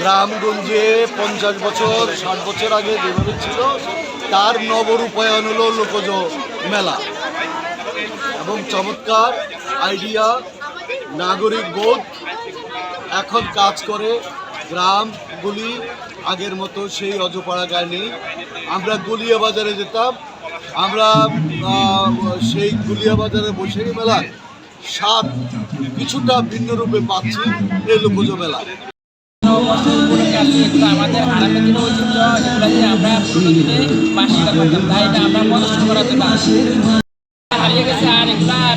গ্রামগঞ্জে পঞ্চাশ বছর, ষাট বছর আগে যেভাবে ছিল, তার নবরূপায়ণ হলো লোকজ মেলা। এবং চমৎকার আইডিয়া নাগরিক বোধ, এখন কাজ করে গ্রামগুলি আগের মতো সেই অজপাড়া গায়ে নেই আমরা গুলিয়া বাজারে যেতাম। আমরা সেই গুলিয়া বাজারে বসে মেলা স্বাদ কিছুটা ভিন্ন রূপে পাচ্ছি এই লোকজ মেলা আমাদের জন্য হারিয়ে গেছে আর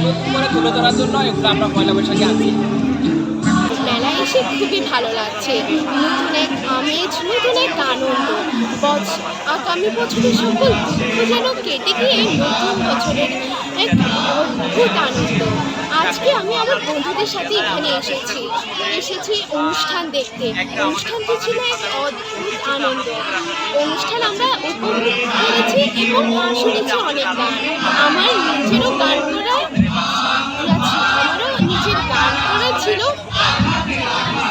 নতুন করে তুলে ধরার জন্য এগুলো আমরা পয়লা বৈশাখে আছি খুবই ভালো লাগছে। নতুন এক আমেজ, নতুন এক আনন্দ। আগামী বছরের সকল যেন কেটে গিয়ে নতুন বছরের এক অদ্ভুত আনন্দ। আজকে আমি আমার বন্ধুদের সাথে এখানে এসেছি। এসেছি অনুষ্ঠান দেখতে। অনুষ্ঠানটি ছিল এক অদ্ভুত আনন্দ। অনুষ্ঠান আমরা উপভোগ করেছি এবং শুনেছি অনেক গান আমার নিজেরও গান করার ইয়া ছিল আমারও নিজের গান করা ছিল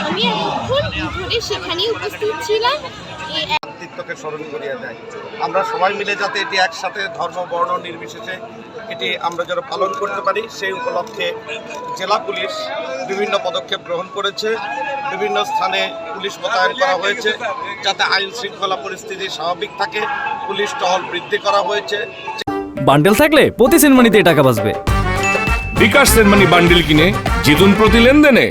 আমি এতক্ষণ ধরে সেখানে উপস্থিত ছিলাম। এই ব্যক্তিত্বকে স্মরণ করিয়ে দেয়। আমরা সবাই মিলে যাতে এটি একসাথে ধর্ম বর্ণ নির্বিশেষে এটি আমরা যেন পালন করতে পারি সেই উপলক্ষে জেলা পুলিশ বিভিন্ন পদক্ষেপ গ্রহণ করেছে। বিভিন্ন স্থানে পুলিশ মোতায়েন করা হয়েছে যাতে আইন শৃঙ্খলা পরিস্থিতি স্বাভাবিক থাকে। পুলিশ টহল বৃদ্ধি করা হয়েছে। বান্ডেল থাকলে প্রতি সেনমানিতে টাকা বাঁচবে। বিকাশ সেনমানি বান্ডিল কিনে জিতুন প্রতি লেনদেনে।